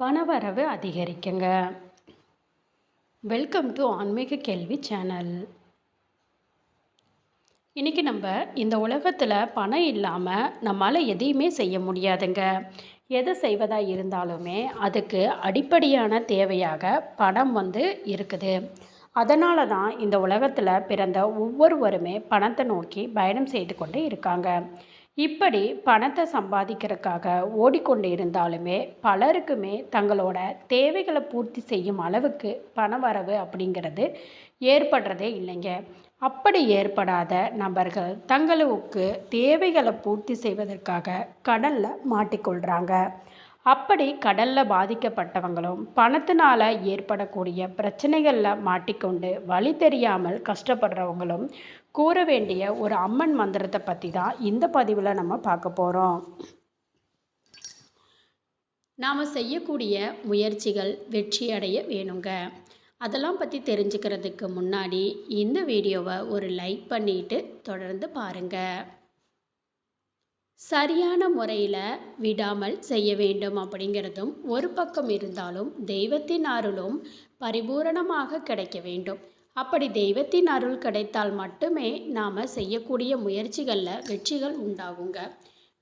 பணவரவு அதிகரிக்குங்க. Welcome to ஆன்மீக கேள்வி சேனல் இன்றைக்கி நம்ம இந்த உலகத்தில் பணம் இல்லாமல் நம்மளால் எதையுமே செய்ய முடியாதுங்க. எதை செய்வதாக இருந்தாலுமே அதுக்கு அடிப்படையான தேவையாக பணம் வந்து இருக்குது. அதனால தான் இந்த உலகத்தில் பிறந்த ஒவ்வொருவருமே பணத்தை நோக்கி பயணம் செய்து கொண்டு இருக்காங்க. இப்படி பணத்தை சம்பாதிக்கிறதுக்காக ஓடிக்கொண்டு இருந்தாலுமே பலருக்குமே தங்களோட தேவைகளை பூர்த்தி செய்யும் அளவுக்கு பண வரவு அப்படிங்கிறது ஏற்படுறதே இல்லைங்க. அப்படி ஏற்படாத நபர்கள் தங்களுக்கு தேவைகளை பூர்த்தி செய்வதற்காக கடலில் மாட்டிக்கொள்கிறாங்க அப்படி கடலில் பாதிக்கப்பட்டவங்களும் பணத்தினால் ஏற்படக்கூடிய பிரச்சனைகளில் மாட்டிக்கொண்டு வழி தெரியாமல் கஷ்டப்படுறவங்களும் கூற வேண்டிய ஒரு அம்மன் மந்திரத்தை பற்றி தான் இந்த பதிவில் நம்ம பார்க்க போகிறோம் நாம் செய்யக்கூடிய முயற்சிகள் வெற்றி அடைய வேணுங்க. அதெல்லாம் பற்றி தெரிஞ்சுக்கிறதுக்கு முன்னாடி இந்த வீடியோவை ஒரு லைக் பண்ணிட்டு தொடர்ந்து பாருங்கள் சரியான முறையில் விடாமல் செய்ய வேண்டும் அப்படிங்கிறதும் ஒரு பக்கம் இருந்தாலும் தெய்வத்தின் அருளும் பரிபூரணமாக கிடைக்க வேண்டும். அப்படி தெய்வத்தின் அருள் கிடைத்தால் மட்டுமே நாம் செய்யக்கூடிய முயற்சிகளில் வெற்றிகள் உண்டாகுங்க.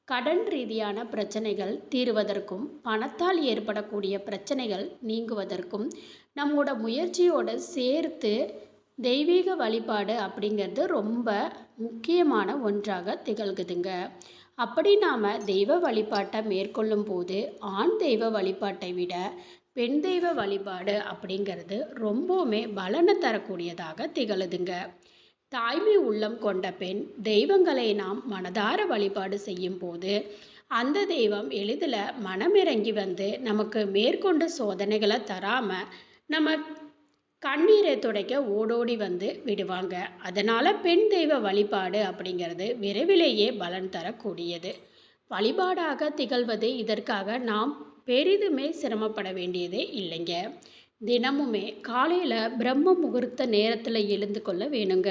கடன் ரீதியான பிரச்சனைகள் தீர்வதற்கும் பணத்தால் ஏற்படக்கூடிய பிரச்சனைகள் நீங்குவதற்கும் நம்மளோட முயற்சியோடு சேர்த்து தெய்வீக வழிபாடு அப்படிங்கிறது ரொம்ப முக்கியமான ஒன்றாக திகழ்குதுங்க. அப்படி நாம் தெய்வ வழிபாட்டை மேற்கொள்ளும் போது ஆண் தெய்வ வழிபாட்டை விட பெண் தெய்வ வழிபாடு அப்படிங்கிறது ரொம்பவுமே பலனை தரக்கூடியதாக திகழுதுங்க. தாய்மை உள்ளம் கொண்ட பெண் தெய்வங்களை நாம் மனதார வழிபாடு செய்யும் போது அந்த தெய்வம் எளிதில் மனமிறங்கி வந்து நமக்கு மேற்கொண்ட சோதனைகளை தராமல் நம்ம கண்ணீரை துடைக்க ஓடோடி வந்து விடுவாங்க. அதனால் பெண் தெய்வ வழிபாடு அப்படிங்கிறது விரைவிலேயே பலன் தரக்கூடியது. வழிபாடாக திகழ்வது இதற்காக நாம் பெரிதுமே சிரமப்பட வேண்டியதே இல்லைங்க. தினமுமே காலையில் பிரம்ம முகூர்த்த நேரத்தில் எழுந்து கொள்ள வேணுங்க.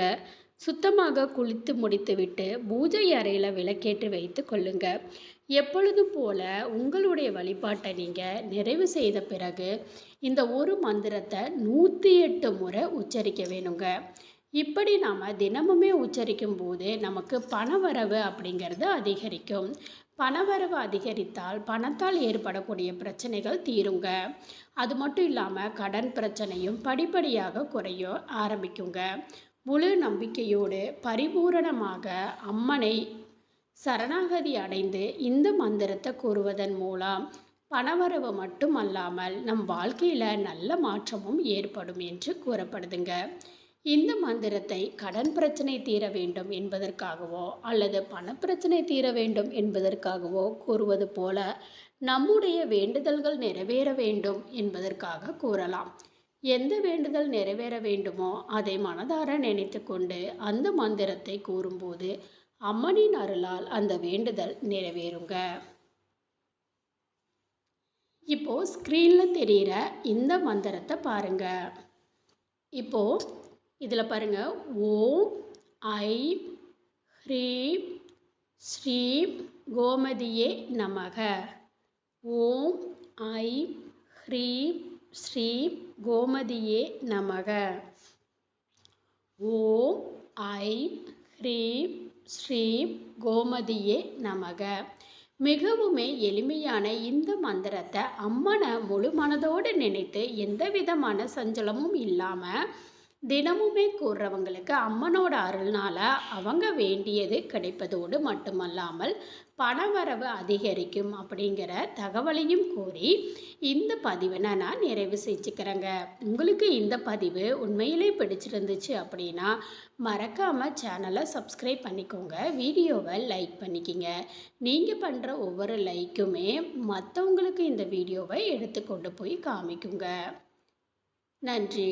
சுத்தமாக குளித்து முடித்துவிட்டு பூஜை அறையில் விளக்கேற்றி வைத்து கொள்ளுங்க. எப்பொழுதும் போல உங்களுடைய வழிபாட்டை நீங்கள் நிறைவு செய்த பிறகு இந்த ஒரு மந்திரத்தை நூற்றி எட்டு முறை உச்சரிக்க வேணுங்க. இப்படி நாம் தினமுமே உச்சரிக்கும் போது நமக்கு பணவரவு அப்படிங்கிறது அதிகரிக்கும். பணவரவு அதிகரித்தால் பணத்தால் ஏற்படக்கூடிய பிரச்சனைகள் தீருங்க. அது மட்டும் இல்லாமல் கடன் பிரச்சனையும் படிப்படியாக குறைய ஆரம்பிக்குங்க. முழு நம்பிக்கையோடு பரிபூரணமாக அம்மனை சரணாகதி அடைந்து இந்த மந்திரத்தை கூறுவதன் மூலம் பணவரவு மட்டுமல்லாமல் நம் வாழ்க்கையில் நல்ல மாற்றமும் ஏற்படும் என்று கூறப்படுதுங்க. இந்த மந்திரத்தை கடன் பிரச்சனை தீர வேண்டும் என்பதற்காகவோ அல்லது பணப்பிரச்சனை தீர வேண்டும் என்பதற்காகவோ கூறுவது போல நம்முடைய வேண்டுதல்கள் நிறைவேற வேண்டும் என்பதற்காக கூறலாம். எந்த வேண்டுதல் நிறைவேற வேண்டுமோ அதை மனதார நினைத்து கொண்டு அந்த மந்திரத்தை கூறும்போது அம்மனின் அருளால் அந்த வேண்டுதல் நிறைவேறுங்க. இப்போ ஸ்க்ரீனில் தெரிகிற இந்த மந்திரத்தை பாருங்க. இப்போ இதில் பாருங்க. ஓம் ஐ ஹ்ரீம் ஸ்ரீம் கோமதியே நமக. ஓம் ஐ ஹ்ரீம் ஸ்ரீ கோமதியே நமக. ஓம் ஐ ஹ்ரீம் ஸ்ரீம் கோமதியே நமக. மிகவுமே எளிமையான இந்த மந்திரத்தை அம்மனை முழு மனதோடு நினைத்து எந்த விதமான சஞ்சலமும் இல்லாமல் தினமுமே கூறுறவங்களுக்கு அம்மனோட அருள்னால அவங்க வேண்டியது கிடைப்பதோடு மட்டுமல்லாமல் பணவரவு அதிகரிக்கும் அப்படிங்கிற தகவலையும் கூறி இந்த பதிவினை நான் நிறைவு செஞ்சுக்கிறேங்க. உங்களுக்கு இந்த பதிவு உண்மையிலே பிடிச்சிருந்துச்சு அப்படின்னா மறக்காமல் சேனலை சப்ஸ்கிரைப் பண்ணிக்கோங்க. வீடியோவை லைக் பண்ணிக்கிங்க. நீங்கள் பண்ணுற ஒவ்வொரு லைக்குமே மற்றவங்களுக்கு இந்த வீடியோவை எடுத்து கொண்டு போய் காமிக்குங்க. நன்றி.